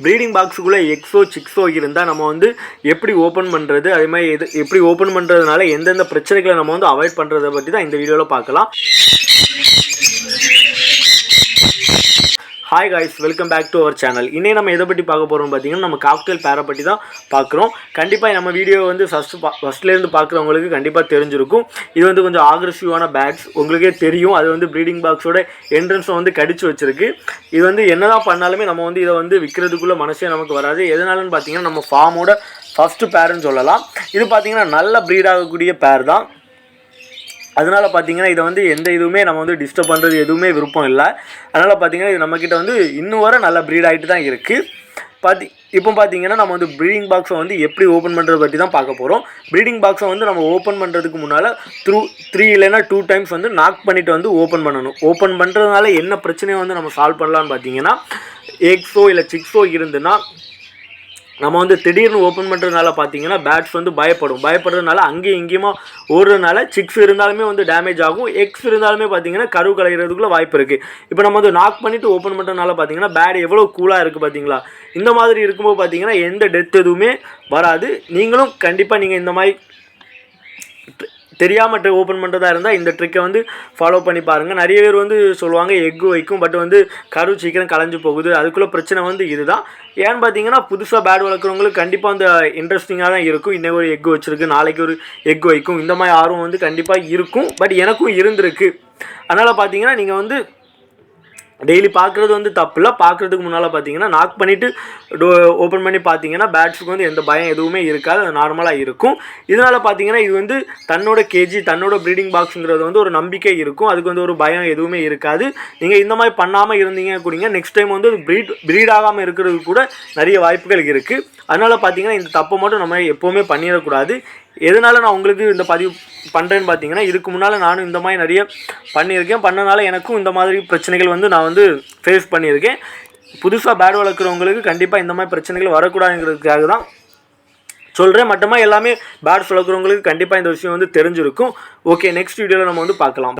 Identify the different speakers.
Speaker 1: Breeding பாக்ஸுக்குள்ளே Exo சிக்ஸோ இருந்தால் நம்ம வந்து எப்படி ஓப்பன் பண்ணுறது அதே மாதிரி எது எப்படி ஓப்பன் பண்ணுறதுனால எந்தெந்த பிரச்சனைகளை நம்ம வந்து அவாய்ட் பண்ணுறதை பற்றி தான் இந்த வீடியோவில் பார்க்கலாம். Hi guys welcome back to our channel இன்னே நம்ம எதை பற்றி பார்க்க போகிறோம் பார்த்தீங்கன்னா நம்ம காக்டெயில் பேரை பற்றி தான் பார்க்குறோம். கண்டிப்பாக நம்ம வீடியோ வந்து ஃபஸ்ட்டு பா ஃபஸ்ட்லேருந்து பார்க்குறவங்களுக்கு கண்டிப்பாக தெரிஞ்சிருக்கும். இது வந்து கொஞ்சம் ஆக்ரெசிவான பேக்ஸ் உங்களுக்கே தெரியும். அது வந்து ப்ரீடிங் பாக்ஸோட என்ட்ரன்ஸை வந்து கடிச்சு வச்சிருக்கு. இது வந்து என்னதான் பண்ணாலுமே நம்ம வந்து இதை வந்து விற்கிறதுக்குள்ளே மனசே நமக்கு வராது. எதனாலன்னு பார்த்தீங்கன்னா நம்ம ஃபார்மோட ஃபஸ்ட்டு பேருன்னு சொல்லலாம். இது பார்த்தீங்கன்னா நல்ல ப்ரீட் ஆகக்கூடிய பேர் தான். அதனால் பார்த்தீங்கன்னா இதை வந்து எந்த இதுவுமே நம்ம வந்து டிஸ்டர்ப் பண்ணுறது எதுவுமே விருப்பம் இல்லை. அதனால் பார்த்தீங்கன்னா இது நம்மக்கிட்ட வந்து இன்னும் வர நல்ல ப்ரீட் ஆகிட்டு தான் இருக்குது பார்த்தி இப்போ பார்த்தீங்கன்னா நம்ம வந்து ப்ரீடிங் பாக்ஸை வந்து எப்படி ஓப்பன் பண்ணுறது பற்றி தான் பார்க்க போகிறோம் ப்ரீடிங் பாக்ஸை வந்து நம்ம ஓப்பன் பண்ணுறதுக்கு முன்னால் த்ரூ த்ரீ இல்லைன்னா டூ டைம்ஸ் வந்து நாக் பண்ணிவிட்டு வந்து ஓப்பன் பண்ணணும். ஓப்பன் பண்ணுறதுனால என்ன பிரச்சனையை வந்து நம்ம சால்வ் பண்ணலான்னு பார்த்தீங்கன்னா எக்ஸோ இல்லை சிக்ஸோ இருந்துன்னா நம்ம வந்து திடீர்னு ஓப்பன் பண்ணுறதுனால பார்த்தீங்கன்னா பேட்ஸ் வந்து பயப்படும். பயப்படுறதுனால அங்கேயும் இங்கேயுமா ஓடுறதுனால சிக்ஸ் இருந்தாலுமே வந்து டேமேஜ் ஆகும். எக்ஸ் இருந்தாலுமே பார்த்தீங்கன்னா கரு கலைகிறதுக்குள்ள வாய்ப்பு இருக்குது இப்போ நம்ம வந்து நாக் பண்ணிவிட்டு ஓப்பன் பண்ணுறதுனால பார்த்தீங்கன்னா பேட் எவ்வளோ கூலாக இருக்குது பார்த்தீங்களா இந்த மாதிரி இருக்கும்போது பார்த்தீங்கன்னா எந்த டெத் எதுவுமே வராது. நீங்களும் கண்டிப்பாக நீங்கள் இந்த மாதிரி தெரியாமல் ஓப்பன் பண்ணுறதா இருந்தால் இந்த ட்ரிக்கை வந்து ஃபாலோ பண்ணி பாருங்கள் நிறைய பேர் வந்து சொல்லுவாங்க எக்கு வைக்கும் பட் வந்து கரு சீக்கிரம் கலைஞ்சு போகுது. அதுக்குள்ளே பிரச்சனை வந்து இதுதான். ஏன்னு பார்த்தீங்கன்னா புதுசாக பேட் வளர்க்குறவங்களுக்கு கண்டிப்பாக அந்த இன்ட்ரெஸ்டிங்காக தான் இருக்கும். இன்னைக்கு ஒரு எக் வச்சிருக்கு நாளைக்கு ஒரு எக் வைக்கும். இந்த மாதிரி ஆர்வம் வந்து கண்டிப்பாக இருக்கும். பட் எனக்கும் இருந்திருக்கு. அதனால் பார்த்தீங்கன்னா நீங்கள் வந்து டெய்லி பார்க்குறது வந்து தப்பு இல்லை பார்க்குறதுக்கு முன்னால் பார்த்தீங்கன்னா நாக் பண்ணிவிட்டு டோ ஓப்பன் பண்ணி பார்த்தீங்கன்னா பேட்ஸுக்கு வந்து எந்த பயம் எதுவுமே இருக்காது. அது நார்மலாக இருக்கும். இதனால் பார்த்தீங்கன்னா இது வந்து தன்னோட கேஜி தன்னோட ப்ரீடிங் பாக்ஸுங்கிறது வந்து ஒரு நம்பிக்கை இருக்கும். அதுக்கு வந்து ஒரு பயம் எதுவுமே இருக்காது. நீங்கள் இந்த மாதிரி பண்ணாமல் இருந்தீங்க கூடிங்க நெக்ஸ்ட் டைம் வந்து ப்ரீட் ப்ரீட் ஆகாமல் இருக்கிறதுக்கு கூட நிறைய வாய்ப்புகள் இருக்குது அதனால் பார்த்தீங்கன்னா இந்த தப்பை மட்டும் நம்ம எப்போவுமே பண்ணிடக்கூடாது. எதனால நான் உங்களுக்கு இந்த பதிவு பண்ணுறேன்னு பார்த்தீங்கன்னா இதுக்கு முன்னால் நானும் இந்த மாதிரி நிறைய பண்ணியிருக்கேன். பண்ணனால எனக்கும் இந்த மாதிரி பிரச்சனைகள் வந்து நான் வந்து ஃபேஸ் பண்ணியிருக்கேன். புதுசாக பேட் வளர்க்குறவங்களுக்கு கண்டிப்பாக இந்த மாதிரி பிரச்சனைகள் வரக்கூடாதுங்கிறதுக்காக தான் சொல்கிறேன் மட்டமாக எல்லாமே பேட்ஸ் வளர்க்குறவங்களுக்கு கண்டிப்பாக இந்த விஷயம் வந்து தெரிஞ்சிருக்கும். ஓகே நெக்ஸ்ட் வீடியோவில் நம்ம வந்து பார்க்கலாம்.